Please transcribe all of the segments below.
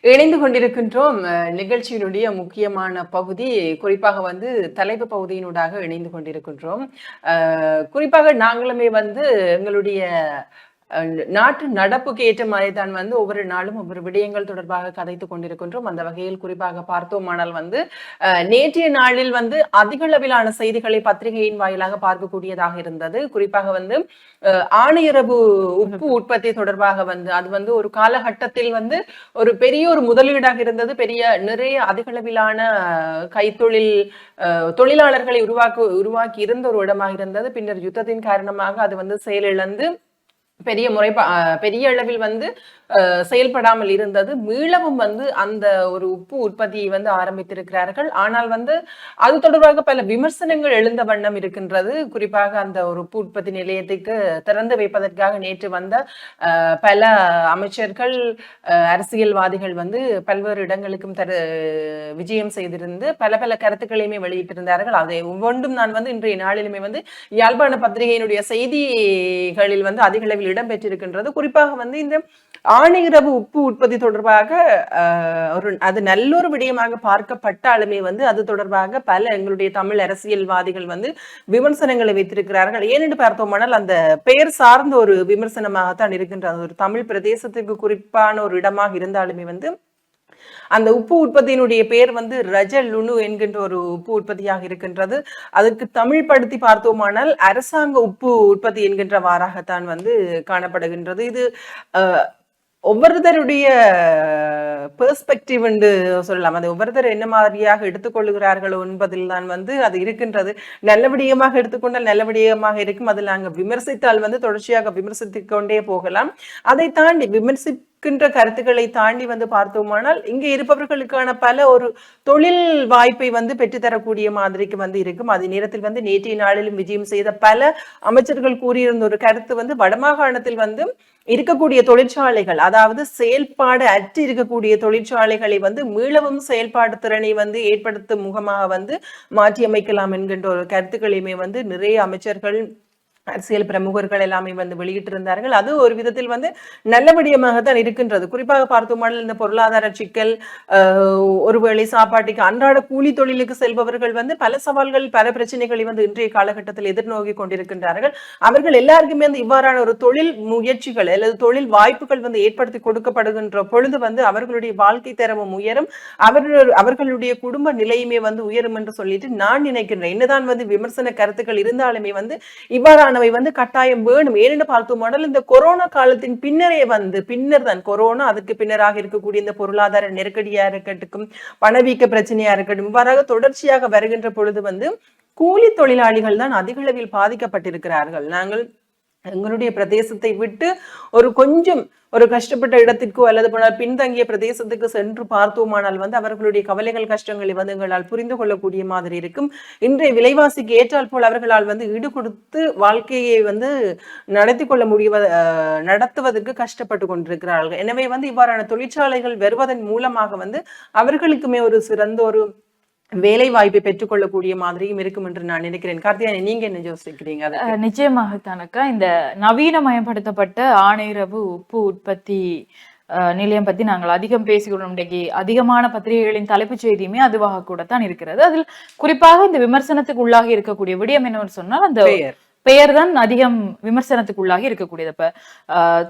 இணைந்து கொண்டிருக்கின்றோம். அஹ், நிகழ்ச்சியினுடைய முக்கியமான பகுதி குறிப்பாக வந்து தலைப்பு பகுதியினூடாக இணைந்து கொண்டிருக்கின்றோம். குறிப்பாக நாங்களுமே வந்து எங்களுடைய நாட்டு நடப்புக்கு ஏற்ற மாதிரி தான் வந்து ஒவ்வொரு நாளும் ஒவ்வொரு விடயங்கள் தொடர்பாக கதைத்து கொண்டிருக்கின்றோம். அந்த வகையில் குறிப்பாக பார்த்தோமானால் வந்து அஹ், நேற்றைய நாளில் வந்து அதிக அளவிலான செய்திகளை பத்திரிகையின் வாயிலாக பார்க்கக்கூடியதாக இருந்தது. குறிப்பாக வந்து அஹ், ஆணையரவு உப்பு உற்பத்தி தொடர்பாக வந்து அது வந்து ஒரு காலகட்டத்தில் வந்து ஒரு பெரிய ஒரு முதலீடாக இருந்தது. பெரிய நிறைய அதிகளவிலான அஹ், கைத்தொழில் அஹ், தொழிலாளர்களை உருவாக்கு உருவாக்கி இருந்த ஒரு இடமாக இருந்தது. பின்னர் யுத்தத்தின் காரணமாக அது வந்து செயலிழந்து பெரிய முறை பெரிய அளவில் வந்து செயல்படாமல் இருந்தது. மீளவும் வந்து அந்த ஒரு உப்பு உற்பத்தியை வந்து ஆரம்பித்திருக்கிறார்கள். ஆனால் வந்து அது தொடர்பாக பல விமர்சனங்கள் எழுந்த வண்ணம் இருக்கின்றது. குறிப்பாக அந்த ஒரு உப்பு உற்பத்தி நிலையத்துக்கு திறந்து வைப்பதற்காக நேற்று வந்த பல அமைச்சர்கள் அரசியல்வாதிகள் வந்து பல்வேறு இடங்களுக்கும் தரு விஜயம் செய்திருந்து பல பல கருத்துக்களையுமே வெளியிட்டிருந்தார்கள். அதை ஒவ்வொன்றும் நான் வந்து இன்றைய நாளிலுமே வந்து யாழ்ப்பாண பத்திரிகையினுடைய செய்திகளில் வந்து அதிக அளவில் இடம்பெற்றிருக்கின்றது. குறிப்பாக வந்து இந்த ஆணையரவு உப்பு உற்பத்தி தொடர்பாக ஒரு அது நல்லொரு விடயமாக பார்க்கப்பட்டாலுமே வந்து அது தொடர்பாக பல எங்களுடைய தமிழ் அரசியல்வாதிகள் வந்து விமர்சனங்களை வைத்திருக்கிறார்கள். ஏனென்று பார்த்தோமானால் அந்த பெயர் சார்ந்த ஒரு விமர்சனமாகத்தான் இருக்கின்றது. ஒரு தமிழ் பிரதேசத்திற்கு குறிப்பான ஒரு இடமாக இருந்தாலுமே வந்து அந்த உப்பு உற்பத்தியினுடைய பெயர் வந்து ரஜ லுணு என்கின்ற ஒரு உப்பு உற்பத்தியாக இருக்கின்றது. அதற்கு தமிழ் படுத்தி பார்த்தோமானால் அரசாங்க உப்பு உற்பத்தி என்கின்றவாறாகத்தான் வந்து காணப்படுகின்றது. இது ஒவ்வொருத்தருடைய பெர்ஸ்பெக்டிவ் என்று சொல்லலாம். அது ஒவ்வொருத்தர் என்ன மாதிரியாக எடுத்துக்கொள்கிறார்களோ என்பதில் தான் வந்து அது இருக்கின்றது. நல்லபடியமாக எடுத்துக்கொண்டால் நல்லபடியமாக இருக்கும். அதில் நாங்கள் விமர்சித்தால் வந்து தொடர்ச்சியாக விமர்சித்துக் கொண்டே போகலாம். அதை தாண்டி விமர்சி இருக்கின்ற கருத்துக்களை தாண்டி வந்து பார்த்தோமானால் இங்கே இருப்பவர்களுக்கான பல ஒரு தொழில் வாய்ப்பை வந்து பெற்றுத்தரக்கூடிய மாதிரிக்கு வந்து இருக்கும். அதே நேரத்தில் வந்து நேற்றைய நாளிலும் விஜயம் செய்த பல அமைச்சர்கள் கூறியிருந்த ஒரு கருத்து வந்து வடமாகாணத்தில் வந்து இருக்கக்கூடிய தொழிற்சாலைகள் அதாவது செயல்பாடு அற்று இருக்கக்கூடிய தொழிற்சாலைகளை வந்து மீளவும் செயல்பாடு திறனை வந்து ஏற்படுத்தும் முகமாக வந்து மாற்றியமைக்கலாம் என்கின்ற ஒரு கருத்துக்களையுமே வந்து நிறைய அமைச்சர்கள் அரசியல் பிரமுகர்கள் எல்லாமே வந்து வெளியிட்டிருந்தார்கள். அது ஒரு விதத்தில் வந்து நல்ல தான் இருக்கின்றது. குறிப்பாக பார்த்தோமானால் இந்த பொருளாதார சிக்கல் ஒருவேளை சாப்பாட்டுக்கு அன்றாட கூலி தொழிலுக்கு செல்பவர்கள் வந்து பல சவால்கள் பல பிரச்சனைகளை வந்து இன்றைய காலகட்டத்தில் எதிர்நோக்கி கொண்டிருக்கின்றார்கள். அவர்கள் எல்லாருக்குமே வந்து இவ்வாறான ஒரு தொழில் முயற்சிகள் அல்லது தொழில் வாய்ப்புகள் வந்து ஏற்படுத்தி கொடுக்கப்படுகின்ற பொழுது வந்து அவர்களுடைய வாழ்க்கை தரமும் உயரும். அவர்கள் அவர்களுடைய குடும்ப நிலையுமே வந்து உயரும் என்று சொல்லிட்டு நான் நினைக்கின்றேன். என்னதான் வந்து விமர்சன கருத்துக்கள் இருந்தாலுமே வந்து இவ்வாறான இவ்வாறானவை வந்து கட்டாயம் வேணும். ஏனென்று பார்த்தோமானால் இந்த கொரோனா காலத்தின் பின்னரே வந்து பின்னர் தான் கொரோனா அதுக்கு பின்னராக இருக்கக்கூடிய இந்த பொருளாதார நெருக்கடியா இருக்கட்டும் பணவீக்க பிரச்சனையா இருக்கட்டும் இவ்வாறாக தொடர்ச்சியாக வருகின்ற பொழுது வந்து கூலி தொழிலாளிகள் தான் அதிக அளவில் பாதிக்கப்பட்டிருக்கிறார்கள். நாங்கள் எங்களுடைய பிரதேசத்தை விட்டு ஒரு கொஞ்சம் ஒரு கஷ்டப்பட்ட இடத்திற்கோ அல்லது போனால் பின்தங்கிய பிரதேசத்துக்கு சென்று பார்த்தோமானால் வந்து அவர்களுடைய கவலைகள் கஷ்டங்களை வந்து எங்களால் புரிந்து கொள்ளக்கூடிய மாதிரி இருக்கும். இன்றைய விலைவாசிக்கு ஏற்றால் போல் அவர்களால் வந்து ஈடு கொடுத்து வாழ்க்கையை வந்து நடத்தி கொள்ள முடிவ அஹ், நடத்துவதற்கு கஷ்டப்பட்டு கொண்டிருக்கிறார்கள். எனவே வந்து இவ்வாறான தொழிற்சாலைகள் வருவதன் மூலமாக வந்து அவர்களுக்குமே ஒரு சிறந்த ஒரு வேலை வாய்ப்பை பெற்றுக்கொள்ளக்கூடிய மாதிரியும் இருக்கும் என்று நான் நினைக்கிறேன். கார்த்தியானி நீங்க என்ன யோசிக்கிறீங்க நிச்சயமாக தனக்கா. இந்த நவீனமயப்படுத்தப்பட்ட ஆணையரவு உப்பு உற்பத்தி நிலையம் பத்தி நாங்கள் அதிகம் பேசிக்கொள்ளும் இன்றைக்கு அதிகமான பத்திரிகைகளின் தலைப்புச் செய்தியுமே அதுவாக கூடத்தான் இருக்கிறது. அதில் குறிப்பாக இந்த விமர்சனத்துக்கு உள்ளாகி இருக்கக்கூடிய விடயம் என்னவென்று சொன்னால் அந்த பெயர் தான் அதிகம் விமர்சனத்துக்கு உள்ளாகி இருக்கக்கூடியது. இப்ப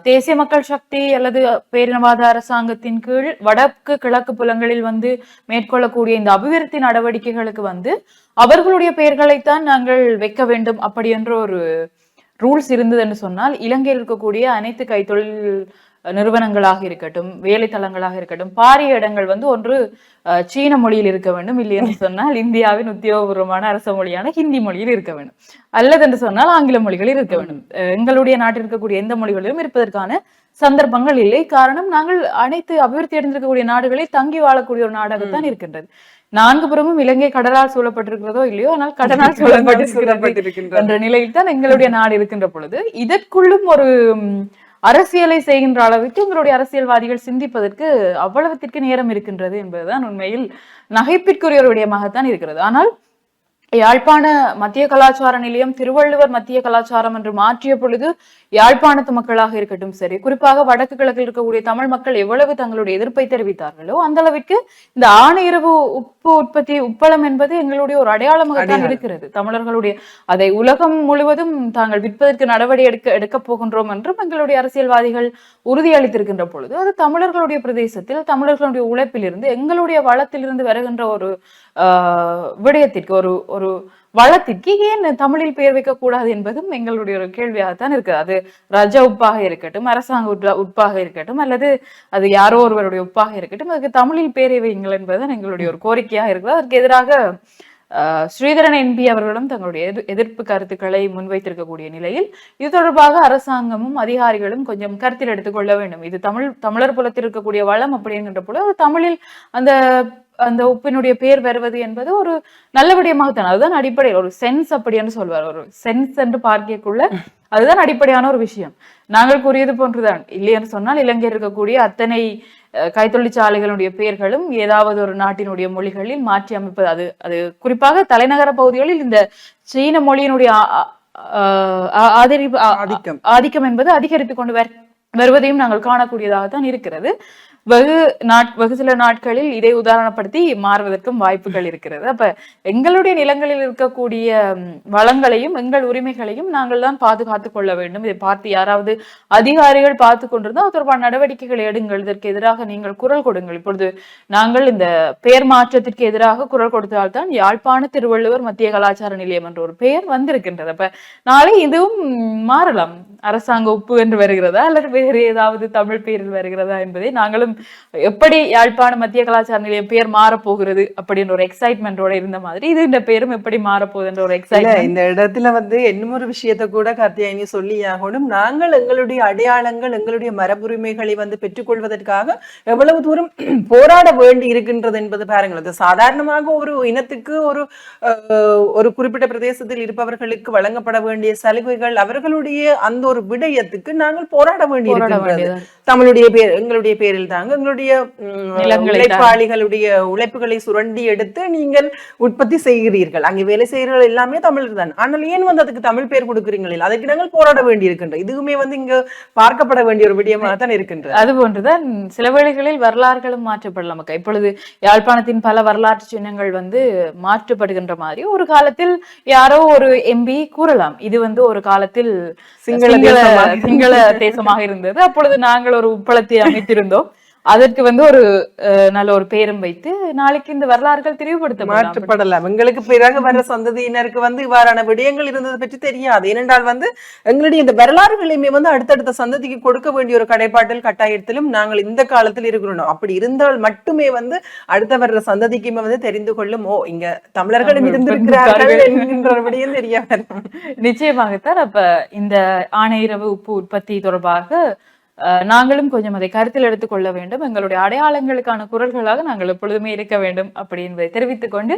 தேசிய மக்கள் சக்தி அல்லது பேரினவாத அரசாங்கத்தின் கீழ் வடக்கு கிழக்கு புலங்களில் வந்து மேற்கொள்ளக்கூடிய இந்த அபிவிருத்தி நடவடிக்கைகளுக்கு வந்து அவர்களுடைய பெயர்களைத்தான் நாங்கள் வைக்க வேண்டும் அப்படி என்ற ஒரு ரூல்ஸ் இருந்தது என்று சொன்னால் இலங்கையில் இருக்கக்கூடிய அனைத்து கைத்தொழில் நிறுவனங்களாக இருக்கட்டும் வேலைத்தளங்களாக இருக்கட்டும் பாரிய இடங்கள் வந்து ஒன்று சீன மொழியில் இருக்க வேண்டும் இல்லை என்று சொன்னால் இந்தியாவின் உத்தியோகபூர்வமான அரச மொழியான ஹிந்தி மொழியில் இருக்க வேண்டும். அல்லது என்று சொன்னால் ஆங்கில மொழிகளில் இருக்க வேண்டும். எங்களுடைய நாட்டில் இருக்கக்கூடிய எந்த மொழிகளிலும் இருப்பதற்கான சந்தர்ப்பங்கள் இல்லை. காரணம் நாங்கள் அனைத்து அபிவிருத்தி அடைந்திருக்கக்கூடிய நாடுகளில் தங்கி வாழக்கூடிய ஒரு நாடாகத்தான் இருக்கின்றது. நான்கு புறமும் இலங்கை கடலால் சூழப்பட்டிருக்கிறதோ இல்லையோ ஆனால் கடலால் சூழப்பட்டிருக்கிறது. என்ற நிலையில் தான் எங்களுடைய நாடு இருக்கின்ற பொழுது. இதற்குள்ளும் ஒரு அரசியலை செய்கின்ற அளவுக்கு உங்களுடைய அரசியல்வாதிகள் சிந்திப்பதற்கு அவ்வளவுத்திற்கு நேரம் இருக்கின்றது என்பதுதான் உண்மையில் நகைப்பிற்குரியவருடையமாகத்தான் இருக்கிறது. ஆனால் யாழ்ப்பாண மத்திய கலாச்சார நிலையம் திருவள்ளுவர் மத்திய கலாச்சாரம் என்று மாற்றிய பொழுது யாழ்ப்பாணத்து மக்களாக இருக்கட்டும் சரி குறிப்பாக வடக்கு கிழக்கில் இருக்கக்கூடிய தமிழ் மக்கள் எவ்வளவு தங்களுடைய எதிர்ப்பை தெரிவித்தார்களோ அந்த அளவிற்கு இந்த ஆணையரவு உப்பு உற்பத்தி உப்பளம் என்பது எங்களுடைய ஒரு அடையாளமாக தான். இருக்கிறது தமிழர்களுடைய அதை உலகம் முழுவதும் தாங்கள் விற்பதற்கு நடவடிக்கை எடுக்க எடுக்க போகின்றோம் என்றும் எங்களுடைய அரசியல்வாதிகள் உறுதியளித்திருக்கின்ற பொழுது அது தமிழர்களுடைய பிரதேசத்தில் தமிழர்களுடைய உழைப்பிலிருந்து எங்களுடைய வளத்திலிருந்து வருகின்ற ஒரு விடயத்திற்கு ஒரு ஒரு வளத்திற்கு ஏன் தமிழில் பெயர் வைக்கக்கூடாது என்பதும் எங்களுடைய ஒரு கேள்வியாகத்தான் இருக்கு அது ரஜ உப்பாக இருக்கட்டும் அரசாங்க உட்பாக இருக்கட்டும் அல்லது அது யாரோ ஒருவருடைய உப்பாக இருக்கட்டும் அதுக்கு தமிழில் பெயரை வையுங்கள் என்பதுதான் எங்களுடைய ஒரு கோரிக்கையாக இருக்குது. அதற்கு எதிராக ஆஹ், ஸ்ரீதரன் என்பி அவர்களும் தங்களுடைய எதிர்- எதிர்ப்பு கருத்துக்களை முன்வைத்திருக்கக்கூடிய நிலையில் இது தொடர்பாக அரசாங்கமும் அதிகாரிகளும் கொஞ்சம் கருத்தில் எடுத்துக்கொள்ள வேண்டும். இது தமிழ் தமிழர் புலத்தில் இருக்கக்கூடிய வளம் அப்படி என்கின்ற பொழுது அது தமிழில் அந்த அந்த உப்பினுடைய பேர் வருவது என்பது ஒரு நல்ல விடயமாகத்தான் அதுதான் அடிப்படையில் ஒரு சென்ஸ் அப்படி என்று சொல்வார். ஒரு சென்ஸ் என்று பார்க்கக்குள்ள அதுதான் அடிப்படையான ஒரு விஷயம். நாங்கள் கூறியது போன்றுதான். இல்லை என்று சொன்னால் இலங்கையில் இருக்கக்கூடிய அத்தனை கைத்தொழிற்சாலைகளுடைய பெயர்களும் ஏதாவது ஒரு நாட்டினுடைய மொழிகளில் மாற்றி அமைப்பது. அது அது குறிப்பாக தலைநகர பகுதிகளில் இந்த சீன மொழியினுடைய ஆதிக்கம். ஆதிக்கம் என்பது அதிகரித்து கொண்டு வர் வருவதையும் நாங்கள் காணக்கூடியதாகத்தான் இருக்கிறது. வெகு நாட் வெகு சில நாட்களில் இதை உதாரணப்படுத்தி மாறுவதற்கும் வாய்ப்புகள் இருக்கிறது. அப்ப எங்களுடைய நிலங்களில் இருக்கக்கூடிய வளங்களையும் எங்கள் உரிமைகளையும் நாங்கள் தான் பாதுகாத்துக் கொள்ள வேண்டும். இதை பார்த்து யாராவது அதிகாரிகள் பார்த்து கொண்டிருந்தால் அது தொடர்பான நடவடிக்கைகளை எடுங்கள். இதற்கு எதிராக நீங்கள் குரல் கொடுங்கள். இப்பொழுது நாங்கள் இந்த பெயர் மாற்றத்திற்கு எதிராக குரல் கொடுத்தால்தான் யாழ்ப்பாண திருவள்ளுவர் மத்திய கலாச்சார நிலையம் என்ற ஒரு பெயர் வந்திருக்கின்றது. அப்ப நாளை இதுவும் மாறலாம். அரசாங்க உப்பு என்று வருகிறதா அல்லது வேறு ஏதாவது தமிழ் பெயரில் வருகிறதா என்பதை நாங்களும் எப்படி யாழ்ப்பாண மத்திய கலாச்சார நிலையம் பெயர் மாறப்போகிறது அப்படின்னு ஒரு எக்ஸைட்மெண்டோட இருந்த மாதிரி இது இந்த பெயரும் எப்படி மாறப்போகுது என்ற ஒரு எக்ஸைட்மெண்ட் இந்த இடத்துல வந்து இன்னும் ஒரு விஷயத்தை கூட கார்த்தியாயினி சொல்லி ஆகணும். நாங்கள் எங்களுடைய அடையாளங்கள் எங்களுடைய மரபுரிமைகளை வந்து பெற்றுக்கொள்வதற்காக எவ்வளவு தூரம் போராட வேண்டி இருக்கின்றது என்பது பாருங்கள். அது சாதாரணமாக ஒரு இனத்துக்கு ஒரு ஒரு குறிப்பிட்ட பிரதேசத்தில் இருப்பவர்களுக்கு வழங்கப்பட வேண்டிய சலுகைகள் அவர்களுடைய அந்த ஒரு விடயத்துக்கு நாங்கள் போராட வேண்டி இருக்கின்றது. தமிழுடைய பேர் எங்களுடைய பேரில் தாங்க நிலங்களை உழைப்பாளிகளுடைய உழைப்புகளை சுரண்டி எடுத்து நீங்கள் உற்பத்தி செய்கிறீர்கள். அங்கே வேலை செய்கிறவர்கள் எல்லாமே தமிழர் தான். ஆனால் ஏன் வந்து அதுக்கு தமிழ் பேர் கொடுக்குறீங்களே அதுக்கு நாங்கள் போராட வேண்டி இருக்கின்றோம் இதுவுமே வந்து இங்க பார்க்கப்பட வேண்டிய ஒரு விடயமாக தான் இருக்கின்றது. அது போன்றுதான் சில வேளைகளில் வரலாறுகளும் மாற்றப்படலாம். இப்பொழுது யாழ்ப்பாணத்தின் பல வரலாற்று சின்னங்கள் வந்து மாற்றப்படுகின்ற மாதிரி ஒரு காலத்தில் யாரோ ஒரு எம்பி கூறலாம். இது வந்து ஒரு காலத்தில் சிங்கள சிங்கள தேசமாக. இருந்தது. அப்பொழுது நாங்கள் ஒரு உப்பளத்தை அமைத்திருந்தோம். அதற்கு வந்து ஒரு நல்ல ஒரு பேரும் வைத்து நாளைக்கு இந்த வரலாறுகள் தெளிவுபடுத்தப்படலாம். மாற்றப்படலாம். எங்களுக்கு பிறகு வர சந்ததியினருக்கு வந்து இவ்வாறான விடயங்கள் இருந்தது பற்றி தெரியாது. ஏனென்றால் வந்து எங்களுடைய இந்த வரலாறுகளையுமே வந்து அடுத்தடுத்த சந்ததிக்கு கொடுக்க வேண்டிய ஒரு கடைப்பாட்டில் கட்டாயத்திலும் நாங்கள் இந்த காலத்தில் இருக்கிறோம். அப்படி இருந்தால் மட்டுமே வந்து அடுத்த வர்ற சந்ததிக்குமே வந்து தெரிந்து கொள்ளும்? ஓ இங்க தமிழர்களும் தமிழ் இருந்திருக்கிறார்கள். என்கின்ற விடயம் தெரிய வரும் நிச்சயமாகத்தான். அப்ப இந்த ஆணையரவு உப்பு உற்பத்தி தொடர்பாக நாங்களும் கொஞ்சம் அதை கருத்தில் எடுத்துக்கொள்ள வேண்டும். எங்களுடைய அடையாளங்களுக்கான குரல்களாக நாங்கள் எப்பொழுதுமே இருக்க வேண்டும் அப்படி என்பதை தெரிவித்துக் கொண்டு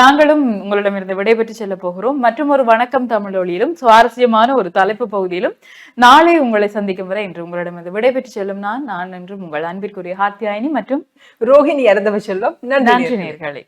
நாங்களும் உங்களிடமிருந்து விடைபெற்று செல்ல போகிறோம். மற்றும் ஒரு வணக்கம் தமிழொலியிலும் சுவாரஸ்யமான ஒரு தலைப்பு பகுதியிலும் நாளை உங்களை சந்திக்கும் வரை இன்று உங்களிடமிருந்து விடைபெற்று செல்லும் நான் நான் என்றும் உங்கள் அன்பிற்குரிய ஹாத்தியாயினி மற்றும் ரோஹிணி இறந்தவ செல்வம். நன்றி நேர்களே.